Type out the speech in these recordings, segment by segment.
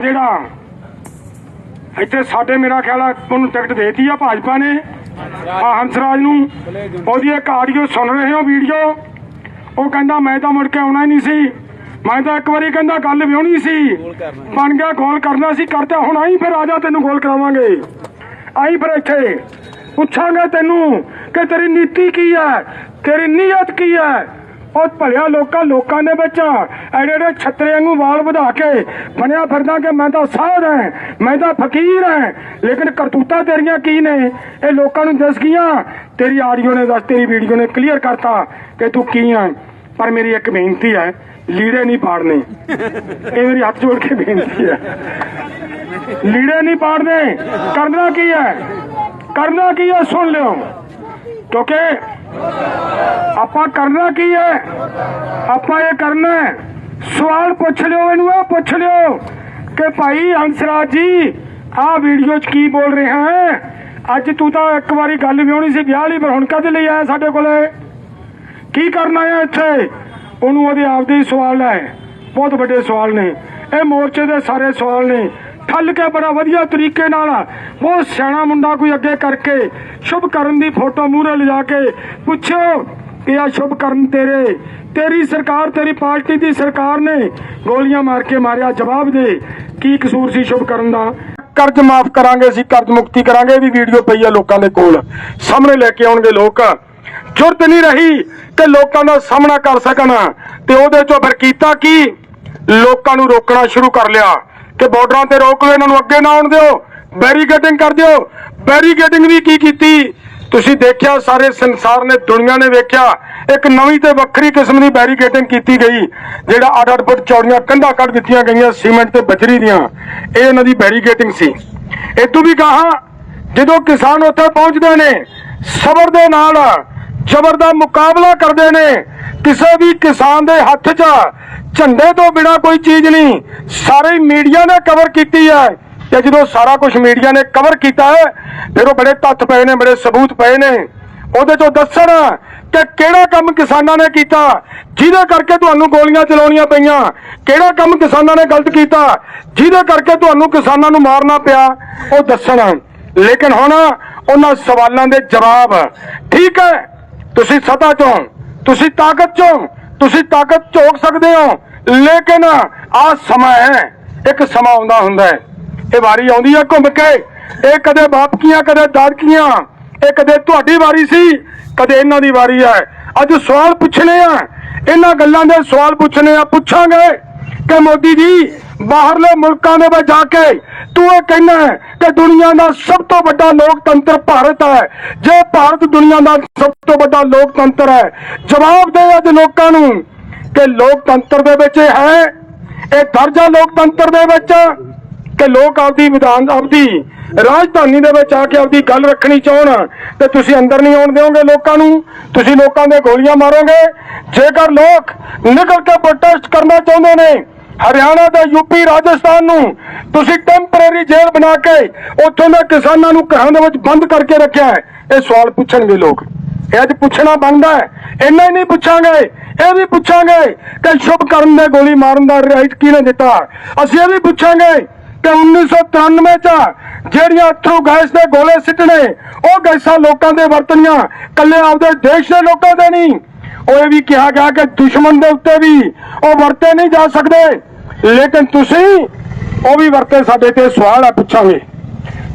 ਜਿਹੜਾ ਇੱਥੇ ਸਾਡੇ ਮੇਰਾ ਖਿਆਲ ਆ, ਉਹਨੂੰ ਟਿਕਟ ਦੇਤੀ ਆ ਭਾਜਪਾ ਨੇ। ਆ ਹੰਸਰਾਜ ਨੂੰ। ਉਹਦੀ ਇੱਕ ਆਡੀਓ ਸੁਣ ਰਹੇ ਹੋ, ਵੀਡੀਓ। ਉਹ ਕਹਿੰਦਾ, ਮੈਂ ਤਾਂ ਮੁੜ ਕੇ ਆਉਣਾ ਹੀ ਨਹੀਂ ਸੀ। ਮੈਂ ਤਾਂ ਇੱਕ ਵਾਰੀ ਕਹਿੰਦਾ, ਗੱਲ ਵਿਆਹਣੀ ਸੀ। ਬਣ ਗਿਆ, ਗੋਲ ਕਰਨਾ ਸੀ। ਕਰਤਾ ਹੁਣ ਆਈ ਫਿਰ, ਆ ਜਾ ਤੈਨੂੰ ਗੋਲ ਕਰਾਵਾਂਗੇ। ਆਈ ਫਿਰ ਇੱਥੇ। ਪੁੱਛਾਂਗੇ ਤੈਨੂੰ ਕਿ ਤੇਰੀ ਨੀਤੀ ਕੀ ਹੈ? ਤੇਰੀ ਨੀਅਤ ਕੀ ਹੈ? ਉਹ ਭਲਿਆ ਲੋਕਾਂ ਲੋਕਾਂ ਦੇ ਵਿੱਚ ਐਡੇ ਐਡੇ ਛੱਤਰੇ ਵਾਂਗੂ ਵਾਲ ਵਧਾ ਕੇ ਬਣਿਆ ਫਿਰਦਾ ਕਿ ਮੈਂ ਤਾਂ ਸਾਧ ਹਾਂ, ਮੈਂ ਤਾਂ ਫਕੀਰ ਹਾਂ, ਲੇਕਿਨ ਕਰਤੂਤਾ ਤੇਰੀਆਂ ਕੀ ਨੇ? ਇਹ ਲੋਕਾਂ ਨੂੰ ਦੱਸ ਗਈਆਂ, ਤੇਰੀ ਆਡੀਓ ਨੇ ਦੱਸ, ਤੇਰੀ ਵੀਡੀਓ ਨੇ ਕਲੀਅਰ ਕਰਤਾ ਕਿ ਤੂੰ ਕੀ ਆ। ਪਰ ਮੇਰੀ ਇੱਕ ਬੇਨਤੀ ਹੈ, ਲੀੜੇ ਨਹੀਂ ਪਾੜਨੇ। ਇਹ ਮੇਰੀ ਹੱਥ ਜੋੜ ਕੇ ਬੇਨਤੀ ਹੈ। ਲੀੜੇ ਨਹੀਂ ਪਾੜਨੇ। ਕਰਨਾ ਕੀ ਹੈ? ਕਰਨਾ ਕੀ ਹੈ? ਸੁਣ ਲਿਓ। ਕਿਉਂਕਿ ਆਪਾਂ ਕਰਨਾ ਕੀ ਹੈ? ਆਪਾਂ ਇਹ ਕਰਨਾ ਹੈ ਸਵਾਲ ਪੁੱਛ ਲਿਓ ਇਹਨੂੰ, ਇਹ ਪੁੱਛ ਲਿਓ ਕਿ ਭਾਈ ਹੰਸਰਾਜ ਜੀ, ਆਹ ਵੀਡੀਓ 'ਚ ਕੀ ਬੋਲ ਰਿਹਾ ਹੈ? ਅੱਜ ਤੂੰ ਤਾਂ ਇੱਕ ਵਾਰੀ ਗੱਲ ਵੀ ਹੋਣੀ ਸੀ ਵਿਆਹ ਲਈ, ਪਰ ਹੁਣ ਕਦ ਲਈ ਆਇਆ ਸਾਡੇ ਕੋਲੇ? ਕੀ ਕਰਨਾ ਹੈ ਇੱਥੇ? ਉਹਨੂੰ ਉਹਦੇ ਆਪਦੇ ਸਵਾਲ ਹੈ ਬਹੁਤ ਵੱਡੇ ਸਵਾਲ ਨੇ। ਇਹ ਮੋਰਚੇ ਦੇ ਸਾਰੇ ਸਵਾਲ ਨੇ। ਠੱਲ ਕੇ ਬੜਾ ਵਧੀਆ ਤਰੀਕੇ ਨਾਲ, ਬਹੁਤ ਸਿਆਣਾ ਮੁੰਡਾ ਕੋਈ ਅੱਗੇ ਕਰਕੇ, ਸ਼ੁਭ ਕਰਨ ਦੀ ਫੋਟੋ ਮੂਹਰੇ ਲਿਜਾ ਕੇ ਪੁੱਛੋ ਕਿ ਆ ਸ਼ੁਭ ਕਰਨ ਤੇਰੀ। ਸਰਕਾਰ, ਤੇਰੀ ਪਾਰਟੀ ਦੀ ਸਰਕਾਰ ਨੇ ਗੋਲੀਆਂ ਮਾਰ ਕੇ ਮਾਰਿਆ। ਜਵਾਬ ਦੇ। ਕੀ ਕਸੂਰ ਸੀ ਸ਼ੁਭ ਕਰਨ ਦਾ? ਕਰਜ਼ ਮਾਫ ਕਰਾਂਗੇ ਅਸੀਂ, ਕਰਜ਼ ਮੁਕਤੀ ਕਰਾਂਗੇ। ਵੀ ਵੀਡੀਓ ਪਈ ਆ ਲੋਕਾਂ ਦੇ ਕੋਲ। ਸਾਹਮਣੇ ਲੈ ਕੇ ਆਉਣਗੇ ਲੋਕ। ਜੁਰਤ ਨਹੀਂ ਰਹੀ ਕਿ ਲੋਕਾਂ ਦਾ ਸਾਹਮਣਾ ਕਰ ਸਕਣ। ਤੇ ਉਹਦੇ ਚੋਂ ਫਿਰ ਕੀਤਾ ਕੀ? ਲੋਕਾਂ ਨੂੰ ਰੋਕਣਾ ਸ਼ੁਰੂ ਕਰ ਲਿਆ। ਕਿ ਬਾਰਡਰਾਂ ਤੇ ਰੋਕ ਲਓ, ਇਹਨਾਂ ਨੂੰ ਅੱਗੇ ਨਾ ਆਉਣ ਦਿਓ। ਬੈਰੀਕੇਡਿੰਗ ਕਰ ਦਿਓ। ਬੈਰੀਕੇਡਿੰਗ ਵੀ ਕੀ ਕੀਤੀ? ਤੁਸੀਂ ਦੇਖਿਆ ਸਾਰੇ ਸੰਸਾਰ ਨੇ, ਦੁਨੀਆ ਨੇ ਵੇਖਿਆ, ਇੱਕ ਨਵੀਂ ਤੇ ਵੱਖਰੀ ਕਿਸਮ ਦੀ ਬੈਰੀਕੇਡਿੰਗ ਕੀਤੀ ਗਈ, ਜਿਹੜਾ 8-8 ਫੁੱਟ ਚੌੜੀਆਂ ਕੰਧਾਂ ਕੱਢ ਦਿੱਤੀਆਂ ਗਈਆਂ ਸੀਮੈਂਟ ਤੇ ਬਜਰੀ ਦੀਆਂ। ਇਹ ਇਹਨਾਂ ਦੀ ਬੈਰੀਕੇਡਿੰਗ ਸੀ। ਇਹ ਵੀ ਕਹਾ ਜਦੋਂ ਕਿਸਾਨ ਉੱਥੇ ਪਹੁੰਚਦੇ ਨੇ, ਸਬਰ ਦੇ ਨਾਲ ਜ਼ਬਰ ਦਾ ਮੁਕਾਬਲਾ ਕਰਦੇ ਨੇ, ਕਿਸੇ ਵੀ ਕਿਸਾਨ ਦੇ ਹੱਥ 'ਚ ਝੰਡੇ ਤੋਂ ਬਿਨਾ ਕੋਈ ਚੀਜ਼ ਨਹੀਂ, ਸਾਰੇ ਮੀਡੀਆ ਨੇ ਕਵਰ ਕੀਤੀ ਹੈ। ਤੇ ਜਦੋਂ ਸਾਰਾ ਕੁਝ ਮੀਡੀਆ ਨੇ ਕਵਰ ਕੀਤਾ ਹੈ, ਫਿਰ ਉਹ ਬੜੇ ਤੱਥ ਪਏ ਨੇ, ਬੜੇ ਸਬੂਤ ਪਏ ਨੇ। ਉਹਦੇ ਚੋਂ ਦੱਸਣ ਕਿ ਕਿਹੜਾ ਕੰਮ ਕਿਸਾਨਾਂ ਨੇ ਕੀਤਾ, ਜਿਹਦੇ ਕਰਕੇ ਤੁਹਾਨੂੰ ਗੋਲੀਆਂ ਚਲਾਉਣੀਆਂ ਪਈਆਂ, ਕਿਹੜਾ ਕੰਮ ਕਿਸਾਨਾਂ ਨੇ ਗਲਤ ਕੀਤਾ, ਜਿਹਦੇ ਕਰਕੇ ਤੁਹਾਨੂੰ ਕਿਸਾਨਾਂ ਨੂੰ ਮਾਰਨਾ ਪਿਆ, ਉਹ ਦੱਸਣ। ਲੇਕਿਨ ਹੁਣ ਉਹਨਾਂ ਸਵਾਲਾਂ ਦੇ ਜਵਾਬ। ਠੀਕ ਹੈ, ਤੁਸੀਂ ਸਤਾ ਚੋਂ, ਤੁਸੀਂ ਤਾਕਤ ਚੋਂ, ਤੁਸੀਂ ਤਾਕਤ ਝੋਕ ਸਕਦੇ ਹੋ, ਲੇਕਿਨ ਆ ਸਮਾਂ ਹੈ, ਇੱਕ ਸਮਾਂ ਆਉਂਦਾ ਹੁੰਦਾ ਹੈ। ਇਹ ਵਾਰੀ ਆਉਂਦੀ ਹੈ ਘੁੰਮ ਕੇ। ਇਹ ਕਦੇ ਬਾਪ ਕੀਆਂ ਕਦੇ ਦਾਦਕੀਆਂ, ਇਹ ਕਦੇ ਤੁਹਾਡੀ ਵਾਰੀ ਸੀ, ਕਦੇ ਇਹਨਾਂ ਦੀ ਵਾਰੀ ਹੈ ਅੱਜ ਸਵਾਲ ਪੁੱਛਣੇ ਆ। ਇਹਨਾਂ ਗੱਲਾਂ ਦੇ ਸਵਾਲ ਪੁੱਛਣੇ ਆ। ਪੁੱਛਾਂਗੇ ਕਿ ਮੋਦੀ ਜੀ, ਬਾਹਰਲੇ ਮੁਲਕਾਂ ਦੇ ਵਿੱਚ ਜਾ ਕੇ ਤੂੰ ਇਹ ਕਹਿਣਾ ਕਿ ਦੁਨੀਆ ਦਾ ਸਭ ਤੋਂ ਵੱਡਾ ਲੋਕਤੰਤਰ ਭਾਰਤ ਹੈ। ਜੇ ਭਾਰਤ ਦੁਨੀਆ ਦਾ ਸਭ ਤੋਂ ਵੱਡਾ ਲੋਕਤੰਤਰ ਹੈ, ਜਵਾਬ ਦੇ ਅੱਜ ਲੋਕਾਂ ਨੂੰ ਕਿ ਲੋਕਤੰਤਰ ਦੇ ਵਿੱਚ ਇਹ ਹੈ। ਇਹ ਦਰਜਾ ਲੋਕਤੰਤਰ ਦੇ ਵਿੱਚ ਕਿ ਲੋਕ ਆਪਦੀ ਵਿਧਾਨ, ਆਪਦੀ ਰਾਜਧਾਨੀ ਦੇ ਵਿੱਚ ਆ ਕੇ ਆਪਦੀ ਗੱਲ ਰੱਖਣੀ ਚਾਹਣ ਤੇ ਤੁਸੀਂ ਅੰਦਰ ਨਹੀਂ ਆਉਣ ਦਿਓਗੇ ਲੋਕਾਂ ਨੂੰ, ਤੁਸੀਂ ਲੋਕਾਂ ਦੇ ਗੋਲੀਆਂ ਮਾਰੋਗੇ। ਜੇਕਰ ਲੋਕ ਨਿਕਲ ਕੇ ਪ੍ਰੋਟੈਸਟ ਕਰਨਾ ਚਾਹੁੰਦੇ ਨੇ, ਹਰਿਆਣਾ ਤੇ ਯੂਪੀ ਰਾਜਸਥਾਨ ਨੂੰ ਤੁਸੀਂ ਟੈਂਪਰੇਰੀ ਜੇਲ੍ਹ ਬਣਾ ਕੇ ਉੱਥੋਂ ਦੇ ਕਿਸਾਨਾਂ ਨੂੰ ਘਰਾਂ ਦੇ ਵਿੱਚ ਬੰਦ ਕਰਕੇ ਰੱਖਿਆ ਹੈ। ਇਹ ਸਵਾਲ ਪੁੱਛਣਗੇ ਲੋਕ। ਇਹ ਅੱਜ ਪੁੱਛਣਾ ਬਣਦਾ ਹੈ। ਇੰਨਾ ਹੀ ਨਹੀਂ ਪੁੱਛਾਂਗੇ, ਇਹ ਵੀ ਪੁੱਛਾਂਗੇ ਕਿ ਸ਼ੁਭ ਕਰਨ ਦੇ ਗੋਲੀ ਮਾਰਨ ਦਾ ਰਾਈਟ ਕਿਹਨੇ ਦਿੱਤਾ? ਅਸੀਂ ਇਹ ਵੀ ਪੁੱਛਾਂਗੇ ਕਿ 1993 ਚ ਜਿਹੜੀਆਂ ਅਥਰੂ ਗੈਸ ਦੇ ਗੋਲੇ ਸਿੱਟਣੇ, ਉਹ ਗੈਸਾਂ ਲੋਕਾਂ ਦੇ ਵਰਤਣੀਆਂ, ਕੱਲੇ ਆਪਦੇ ਦੇਸ਼ ਦੇ ਲੋਕਾਂ ਦੇ ਨਹੀਂ। ਉਹ ਇਹ ਵੀ ਕਿਹਾ ਗਿਆ ਕਿ ਦੁਸ਼ਮਣ ਦੇ ਉੱਤੇ ਵੀ ਉਹ ਵਰਤੇ ਨਹੀਂ ਜਾ ਸਕਦੇ। ਲੇਕਿਨ ਤੁਸੀਂ ਉਹ ਵੀ ਵਰਤੇ ਸਾਡੇ ਤੇ ਸਵਾਲ ਆ, ਪੁੱਛਾਂਗੇ।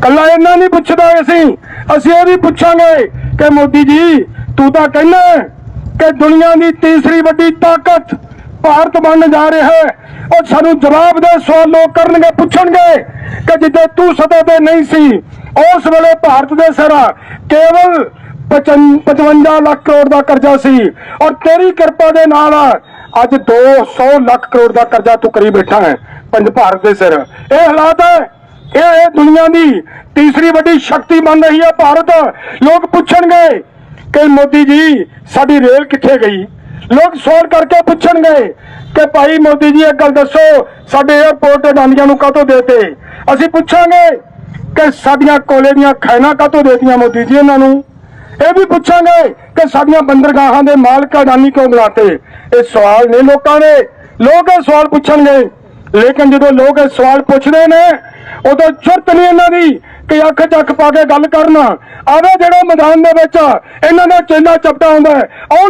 ਕੱਲਾ ਇਹਨਾਂ ਨਹੀਂ ਪੁੱਛਦਾ ਅਸੀਂ। ਅਸੀਂ ਇਹ ਵੀ ਪੁੱਛਾਂਗੇ ਕਿ ਮੋਦੀ ਜੀ, ਤੂੰ ਤਾਂ ਕਹਿੰਦਾ ਕਿ ਦੁਨੀਆ ਦੀ ਤੀਸਰੀ ਵੱਡੀ ਤਾਕਤ ਭਾਰਤ ਬਣ ਜਾ ਰਿਹਾ ਹੈ। ਉਹ ਸਾਨੂੰ ਜਵਾਬ ਦੇ ਸਵਾਲ ਲੋਕ ਕਰਨਗੇ, ਪੁੱਛਣਗੇ ਕਿ ਜਿੱਦੇ ਤੂੰ ਸਦਾ ਤੇ ਨਹੀਂ ਸੀ, ਉਸ ਵੇਲੇ ਭਾਰਤ ਦੇ ਸਿਰ ਕੇਵਲ 55 ਲੱਖ ਕਰੋੜ ਦਾ ਕਰਜ਼ਾ ਸੀ ਔਰ ਤੇਰੀ ਕਿਰਪਾ ਦੇ ਨਾਲ ਅੱਜ 200 ਲੱਖ ਕਰੋੜ ਦਾ ਕਰਜ਼ਾ ਤੂੰ ਕਰੀ ਬੈਠਾ ਹੈ, ਪੰਜ ਭਾਰਤ ਦੇ ਸਿਰ। ਇਹ ਹਾਲਾਤ ਹੈ, ਇਹ ਇਹ ਦੁਨੀਆ ਦੀ ਤੀਸਰੀ ਵੱਡੀ ਸ਼ਕਤੀ ਬਣ ਰਹੀ ਹੈ ਭਾਰਤ। ਲੋਕ ਪੁੱਛਣਗੇ ਕਿ ਮੋਦੀ ਜੀ, ਸਾਡੀ ਰੇਲ ਕਿੱਥੇ ਗਈ? ਲੋਕ ਸਵਾਲ ਕਰਕੇ ਪੁੱਛਣਗੇ ਕਿ ਭਾਈ ਮੋਦੀ ਜੀ, ਇੱਕ ਗੱਲ ਦੱਸੋ, ਸਾਡੇ 에어ਪੋਰਟ ਅਡਾਨੀਆਂ ਨੂੰ ਕਾਹਤੋਂ ਦੇਤੇ? ਅਸੀਂ ਪੁੱਛਾਂਗੇ ਕਿ ਸਾਡੀਆਂ ਕੋਲੇ ਦੀਆਂ ਖਾਣਾ ਕਾਹਤੋਂ ਦੇਤੀਆਂ ਮੋਦੀ ਜੀ ਇਹਨਾਂ ਨੂੰ? ਇਹ ਵੀ ਪੁੱਛਾਂਗੇ ਕਿ ਸਾਡੀਆਂ ਬੰਦਰਗਾਹਾਂ ਦੇ ਮਾਲਕ ਅਡਾਨੀ ਕਿਉਂ ਬਣਾਤੇ? ਇਹ ਸਵਾਲ ਨੇ ਲੋਕਾਂ ਨੇ। ਲੋਕ ਇਹ ਸਵਾਲ ਪੁੱਛਣਗੇ। ਲੇਕਿਨ ਜਦੋਂ ਲੋਕ ਇਹ ਸਵਾਲ ਪੁੱਛਦੇ ਨੇ ਉਦੋਂ ਜੁਰਤ ਨਹੀਂ ਇਹਨਾਂ ਦੀ ਕਿ ਅੱਖ ਚੱਕ ਪਾ ਕੇ ਗੱਲ ਕਰਨ। ਆਵੇ ਜਿਹੜਾ ਮੈਦਾਨ ਦੇ ਵਿੱਚ ਇਹਨਾਂ ਦਾ ਚੇਲਾ ਚਪਟਾ ਹੁੰਦਾ ਹੈ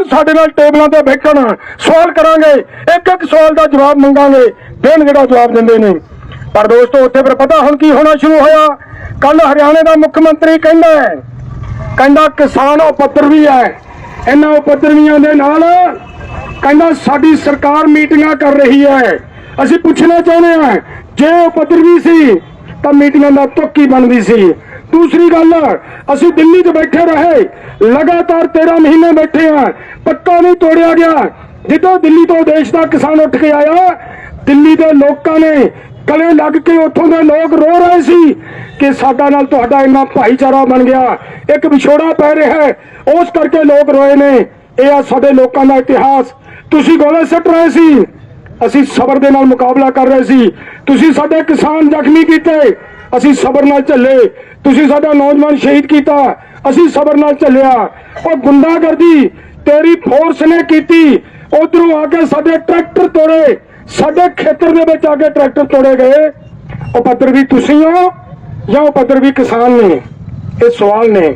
ਸਾਡੇ ਨਾਲ ਟੇਬਲਾਂ ਤੇ ਬੈਠਣ। ਸਵਾਲ ਕਰਾਂਗੇ, ਇੱਕ ਇੱਕ ਸਵਾਲ ਦਾ ਜਵਾਬ ਮੰਗਾਂਗੇ। ਦੇਣ ਜਿਹੜਾ ਜਵਾਬ ਦਿੰਦੇ ਨੇ। ਪਰ ਦੋਸਤੋ, ਉੱਥੇ ਫਿਰ ਪਤਾ ਹੁਣ ਕੀ ਹੋਣਾ ਸ਼ੁਰੂ ਹੋਇਆ। ਕੱਲ ਹਰਿਆਣੇ ਦਾ ਮੁੱਖ ਮੰਤਰੀ ਕਹਿੰਦਾ ਹੈ, ਕਹਿੰਦਾ ਕਿਸਾਨ ਉਪਦਰਵੀ ਹੈ। ਇਹਨਾਂ ਉਪੱਤਰਵੀਆਂ ਦੇ ਨਾਲ ਕਹਿੰਦਾ ਸਾਡੀ ਸਰਕਾਰ ਮੀਟਿੰਗਾਂ ਕਰ ਰਹੀ ਹੈ। ਅਸੀਂ ਪੁੱਛਣਾ ਚਾਹੁੰਦੇ ਹਾਂ, ਜੇ ਉਪੱਤਰਵੀ ਸੀ ਤਾਂ ਮੀਟਿੰਗਾਂ ਦਾ ਤੁੱਕ ਹੀ ਬਣਦੀ ਸੀ। ਦੂਸਰੀ ਗੱਲ, ਅਸੀਂ ਦਿੱਲੀ 'ਚ ਬੈਠੇ ਰਹੇ। ਲਗਾਤਾਰ 13 ਮਹੀਨੇ ਬੈਠੇ ਆ ਪੱਕਾ ਨਹੀਂ ਤੋੜਿਆ ਗਿਆ। ਜਦੋਂ ਦਿੱਲੀ ਤੋਂ ਦੇਸ਼ ਦਾ ਕਿਸਾਨ ਉੱਠ ਕੇ ਆਇਆ, ਦਿੱਲੀ ਦੇ ਲੋਕਾਂ ਨੇ ਗਲੇ ਲੱਗ ਕੇ ਉੱਥੋਂ ਦੇ ਲੋਕ ਰੋ ਰਹੇ ਸੀ ਕਿ ਸਾਡਾ ਨਾਲ ਤੁਹਾਡਾ ਇੰਨਾ ਭਾਈਚਾਰਾ ਬਣ ਗਿਆ। ਇੱਕ ਵਿਛੋੜਾ ਪੈ ਰਿਹਾ ਹੈ। ਉਸ ਕਰਕੇ ਲੋਕ ਰੋਏ ਨੇ। ਇਹ ਆ ਸਾਡੇ ਲੋਕਾਂ ਦਾ ਇਤਿਹਾਸ। ਤੁਸੀਂ ਗੋਲੇ ਸੱਟ ਰਹੇ ਸੀ। ਅਸੀਂ ਸਬਰ ਦੇ ਨਾਲ ਮੁਕਾਬਲਾ ਕਰ ਰਹੇ ਸੀ। ਤੁਸੀਂ ਸਾਡੇ ਕਿਸਾਨ ਜ਼ਖਮੀ ਕੀਤੇ। ਅਸੀਂ ਸਬਰ ਨਾਲ ਝੱਲੇ। ਤੁਸੀਂ ਸਾਡਾ ਨੌਜਵਾਨ ਸ਼ਹੀਦ ਕੀਤਾ। ਅਸੀਂ ਸਬਰ ਨਾਲ ਝੱਲਿਆ। ਉਹ ਗੁੰਡਾਗਰਦੀ ਤੇਰੀ ਫੋਰਸ ਨੇ ਕੀਤੀ। ਉਧਰੋਂ ਆ ਕੇ ਸਾਡੇ ਟਰੈਕਟਰ ਤੋੜੇ। ਸਾਡੇ ਖੇਤਰ ਦੇ ਵਿੱਚ ਆ ਕੇ ਟਰੈਕਟਰ ਤੋੜੇ ਗਏ। ਉਹ ਪੱਤਰ ਵੀ ਤੁਸੀਂ ਹੋ ਜਾਂ ਉਹ ਪੱਤਰ ਵੀ ਕਿਸਾਨ ਨੇ? ਇਹ ਸਵਾਲ ਨੇ।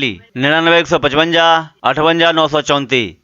निन्यानवे एक सौ पचवंजा अठवंजा नौ सौ चौंतीस